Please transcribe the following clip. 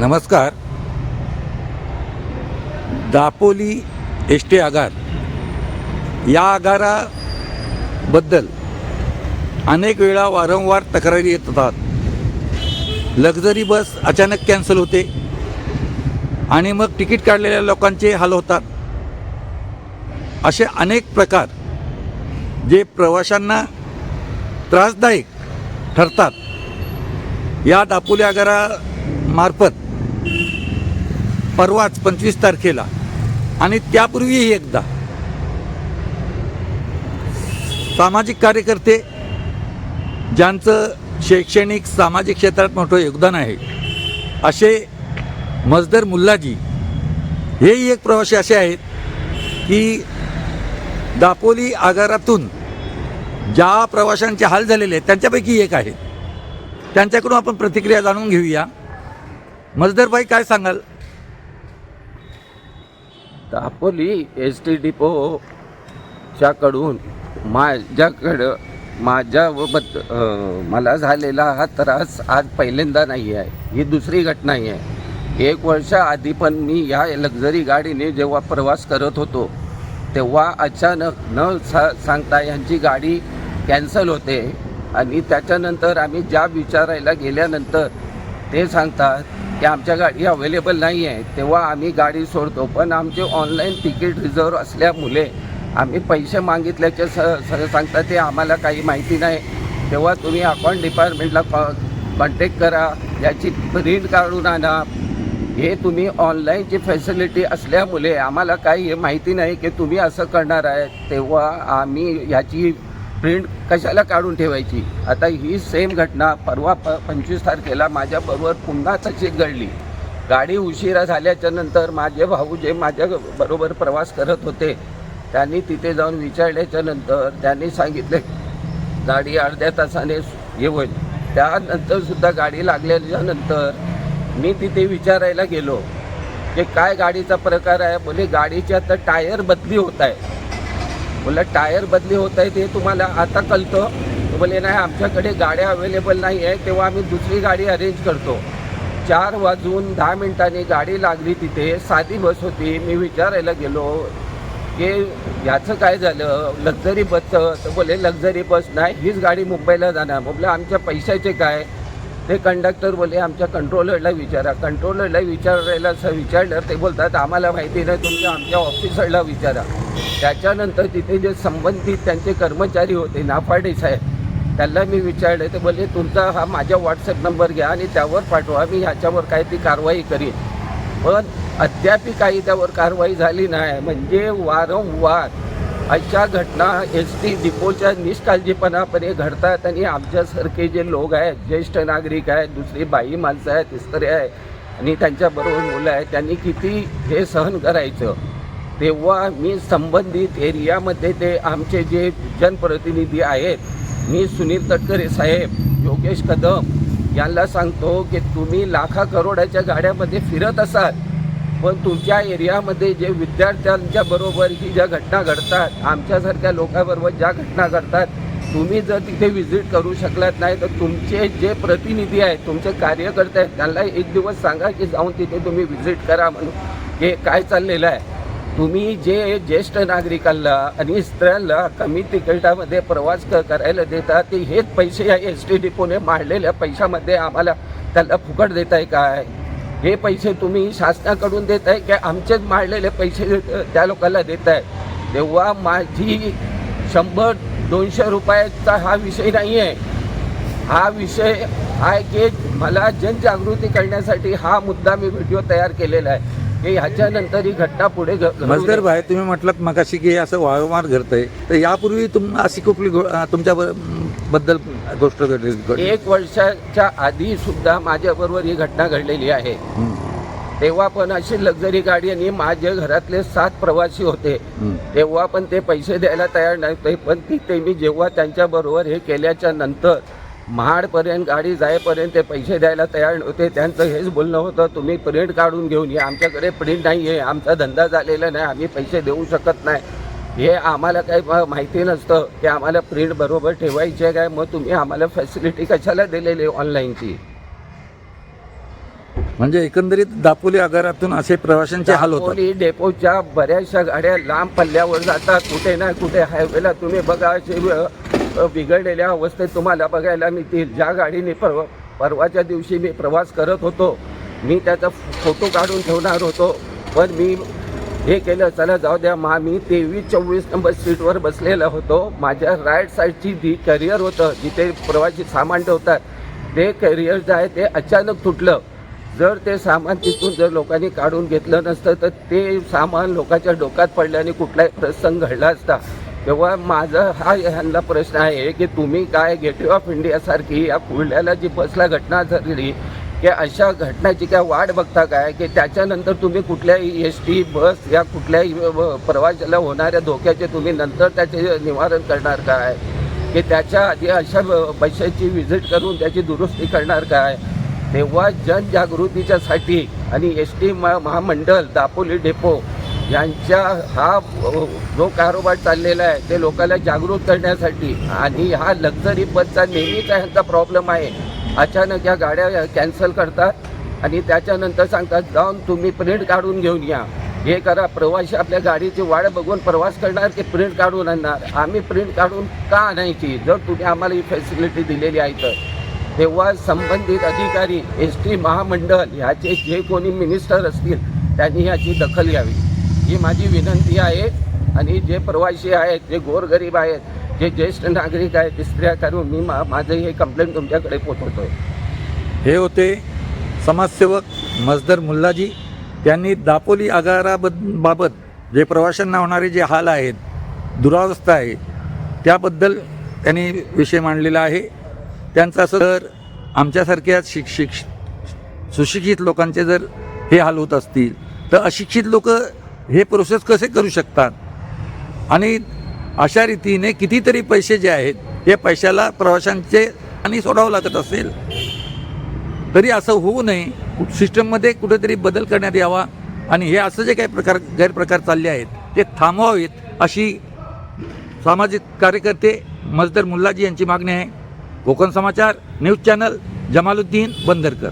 नमस्कार. Dapoli S T आगार. या आगाराबद्दल अनेक वेळा वारंवार तक्रारी येत होतात. लक्झरी बस अचानक कॅन्सल होते. आणि मग तिकीट काढलेल्या लोकांचे हाल होतात. असे अनेक प्रकार जे प्रवाशांना त्रासदायक ठरतात. या दापोली आगारामार्फत परवाच पंचवीस तारखेला. आणि त्यापूर्वीही एकदा. सामाजिक कार्यकर्ते ज्यांचं शैक्षणिक सामाजिक क्षेत्रात मोठं योगदान आहे असे मजदर मुल्लाजी हेही एक प्रवासी असे आहेत की दापोली आगारातून ज्या प्रवाशांचे हाल झालेले आहेत त्यांच्यापैकी एक आहेत त्यांच्याकडून आपण प्रतिक्रिया जाणून घेऊया. मजदरबाई काय सांगाल? दापोली एस टी डिपोच्याकडून माझ्याकडं माझ्याबद्द मला झालेला हा त्रास आज पहिल्यांदा नाही आहे. ही दुसरी घटना आहे. एक वर्षाआधी पण मी या लक्झरी गाडीने जेव्हा प्रवास करत होतो तेव्हा अचानक न सा सांगता यांची गाडी कॅन्सल होते. आणि त्याच्यानंतर आम्ही ज्या विचारायला गेल्यानंतर ते सांगतात की आमच्या गाडी अवेलेबल नाही आहे. तेव्हा आम्ही गाडी सोडतो. पण आमचे ऑनलाईन तिकीट रिझर्व असल्यामुळे आम्ही पैसे मागितल्याचे स स सांगतात. ते आम्हाला काही माहिती नाही. तेव्हा तुम्ही अकाउंट डिपार्टमेंटला कॉ कॉन्टॅक्ट करा. याची प्रिंट काढून आणा. हे तुम्ही ऑनलाईनची फॅसिलिटी असल्यामुळे आम्हाला काही हे माहिती नाही की तुम्ही असं करणार आहे. तेव्हा आम्ही ह्याची प्रिंट कशाला काढून ठेवायची? आता ही सेम घटना परवा प पंचवीस तारखेला माझ्याबरोबर पुन्हा तशीच घडली. गाडी उशिरा झाल्याच्यानंतर माझे भाऊ जे माझ्या बरोबर प्रवास करत होते त्यांनी तिथे जाऊन विचारल्याच्या नंतर त्यांनी सांगितले गाडी अर्ध्या तासाने येऊन त्यानंतरसुद्धा गाडी लागल्याच्या नंतर मी तिथे विचारायला गेलो की काय गाडीचा प्रकार आहे? बोले गाडीची आता टायर बदली होत आहे. बोला टायर बदली होत आहे ते तुम्हाला आता कळतं. तर बोले नाही आमच्याकडे गाड्या अवेलेबल नाही आहे तेव्हा आम्ही दुसरी गाडी अरेंज करतो. चार वाजून दहा मिनिटांनी गाडी लागली तिथे साधी बस होती. मी विचारायला गेलो की याचं काय झालं? लक्झरी बसचं? तर बोले लक्झरी बस नाही हीच गाडी मुंबईला जाणार. म्हटलं आमच्या पैशाचे काय? हे कंडक्टर बोले आमच्या कंट्रोलरला विचारा. कंट्रोलरला विचारायला असं विचारलं ते बोलतात आम्हाला माहिती नाही तुमच्या आमच्या ऑफिसरला विचारा. त्याच्यानंतर तिथे जे संबंधित त्यांचे कर्मचारी होते नाफाडे साहेब त्यांना मी विचारलं ते बोलले तुमचा हा माझ्या व्हॉट्सअप नंबर घ्या आणि त्यावर पाठवा मी ह्याच्यावर काय ती कारवाई करीन. पण अद्याप काही त्यावर कारवाई झाली नाही. म्हणजे वारंवार अशा घटना एस टी डिपोच्या निष्काळजीपणापणे घडतात आणि आमच्यासारखे जे लोक आहेत ज्येष्ठ नागरिक आहेत दुसरी बाई माणसं आहेत इस्त्री आहे आणि त्यांच्याबरोबर मुलं आहेत त्यांनी किती हे सहन करायचं? तेव्हा मी संबंधित एरियामध्ये ते आमचे जे जनप्रतिनिधी आहेत मी सुनील तटकरे साहेब योगेश कदम यांना सांगतो की तुम्ही लाखा करोडाच्या गाड्यामध्ये फिरत असाल पण तुमच्या एरियामध्ये जे विद्यार्थ्यांच्या बरोबर ही ज्या घटना घडतात आमच्यासारख्या लोकांबरोबर ज्या घटना घडतात तुम्ही जर तिथे व्हिजिट करू शकलात नाही तर तुमचे जे प्रतिनिधी आहेत तुमचे कार्यकर्ते आहेत त्यांना एक दिवस सांगा की जाऊन तिथे तुम्ही व्हिजिट करा म्हणून. हे काय चाललेलं आहे? तुम्ही जे ज्येष्ठ नागरिकांना आणि स्त्रियांना कमी तिकिटामध्ये प्रवास क करायला देता ते हेच पैसे या एस टी डिपोने मांडलेल्या पैशामध्ये आम्हाला त्याला फुकट देताय काय? हे पैसे तुम्ही शासनाकडून देत आहे की आमचेच मांडलेले पैसे त्या लोकांना देत आहे? तेव्हा माझी शंभर दोनशे रुपयाचा हा विषय नाही आहे हा विषय आहे की मला जनजागृती करण्यासाठी हा मुद्दा मी व्हिडिओ तयार केलेला आहे. की ह्याच्यानंतर ही घटना पुढे. मजदर भाई तुम्ही म्हटलं मगाशी की असं वारंवार घडतंय. तर यापूर्वी तुम अशी कुठली तुमच्या बद्दल गोष्ट घडली? एक वर्षाच्या आधी सुद्धा माझ्याबरोबर ही घटना घडलेली आहे. तेव्हा पण अशी लक्झरी गाडी आणि माझ्या घरातले सात प्रवासी होते. तेव्हा पण ते पैसे द्यायला तयार नव्हते पण तिथे मी जेव्हा त्यांच्याबरोबर हे केल्याच्यानंतर महाडपर्यंत गाडी जाईपर्यंत ते पैसे द्यायला तयार नव्हते. त्यांचं हेच बोलणं होतं तुम्ही प्रिंट काढून घेऊन या. आमच्याकडे प्रिंट नाही आहे आमचा धंदा झालेला नाही. आम्ही पैसे देऊ शकत नाही. हे आम्हाला काही माहिती नसतं. की आम्हाला प्रिंट बरोबर ठेवायची आहे काय? मग तुम्ही आम्हाला फॅसिलिटी कशाला दिलेली ऑनलाईनची म्हणजे एकंदरीत दापोली आगारातून असे प्रवाशांचे हाल होतात. दापोली डेपोच्या बऱ्याचशा गाड्या लांब पल्ल्यावर जातात. कुठे ना कुठे हायवेला तुम्ही बघा असे बिघडलेल्या अवस्थेत तुम्हाला बघायला मिळतील. ज्या गाडीने परवा परवाच्या दिवशी मी प्रवास करत होतो मी त्याचा फोटो काढून ठेवणार होतो. पण मी हे केलं चला जाऊ द्या मा मी तेवीस चोवीस नंबर सीटवर बसलेला होतो. माझ्या राईट साईडची जी करिअर होतं जिथे प्रवासी सामान ठेवतात ते करिअर जे आहे ते अचानक तुटलं. जर ते सामान तिथून जर लोकांनी काढून घेतलं नसतं तर ते सामान लोकांच्या डोक्यात पडल्याने कुठलाही प्रसंग घडला असता. तेव्हा माझा हा ह्यांना प्रश्न आहे की तुम्ही काय गेटवे ऑफ इंडियासारखी या कुर्ल्याला जी बसला घटना झाली की अशा घटनाची काय वाट बघता काय? की त्याच्यानंतर तुम्ही कुठल्याही एस टी बस या कुठल्याही प्रवाशाला होणाऱ्या धोक्याचे तुम्ही नंतर त्याचे निवारण करणार काय? की त्याच्या आधी अशा ब- बसेसची व्हिजिट करून त्याची दुरुस्ती करणार काय? तेव्हा जनजागृतीच्यासाठी आणि एस टी महामंडळ दापोली डेपो यांच्या हा जो कारोबार चाललेला आहे ते लोकांना जागृत करण्यासाठी आणि हा लक्झरी बसचा नेहमीचा ह्यांचा प्रॉब्लेम आहे. अचानक या गाड्या कॅन्सल करतात आणि त्याच्यानंतर सांगतात जाऊन तुम्ही प्रिंट काढून घेऊन या. हे करा प्रवासी आपल्या गाडीची वाट बघून प्रवास करणार की प्रिंट काढून आणणार? आम्ही प्रिंट काढून का आणायची? जर तुम्ही आम्हाला ही फॅसिलिटी दिलेली आहे तर. तेव्हा संबंधित अधिकारी एस टी महामंडळ ह्याचे जे कोणी मिनिस्टर असतील त्यांनी ह्याची दखल घ्यावी. ही माझी विनंती आहे. आणि जे प्रवासी आहेत जे गोरगरीब आहेत जे ज्येष्ठ नागरिक आहेत तिसऱ्या करून मी मा माझं हे कंप्लेंट तुमच्याकडे पोचवतो हे होते समाजसेवक मजदर मुल्लाजी. त्यांनी दापोली आगाराबाबत जे प्रवाशांना होणारे जे हाल आहेत दुरावस्था आहे त्याबद्दल त्यांनी विषय मांडलेला आहे. त्यांचा सर आमच्यासारख्या आमच्यासारख्या शिक्षिक सुशिक्षित लोकांचे जर हे हाल होत असतील तर अशिक्षित लोक हे प्रोसेस कसे करू शकतात? आणि अशा रीतीने कितीतरी पैसे जे आहेत हे पैशाला प्रवाशांचे आणि सोडावं लागत असेल तरी असं होऊ नये. सिस्टममध्ये कुठेतरी बदल करण्यात यावा. आणि हे असं जे काही प्रकार गैरप्रकार चालले आहेत ते थांबवावेत अशी सामाजिक कार्यकर्ते मजदर मुल्लाजी यांची मागणी आहे. Konkan Samachar news channel Jamaluddin Bandarkar.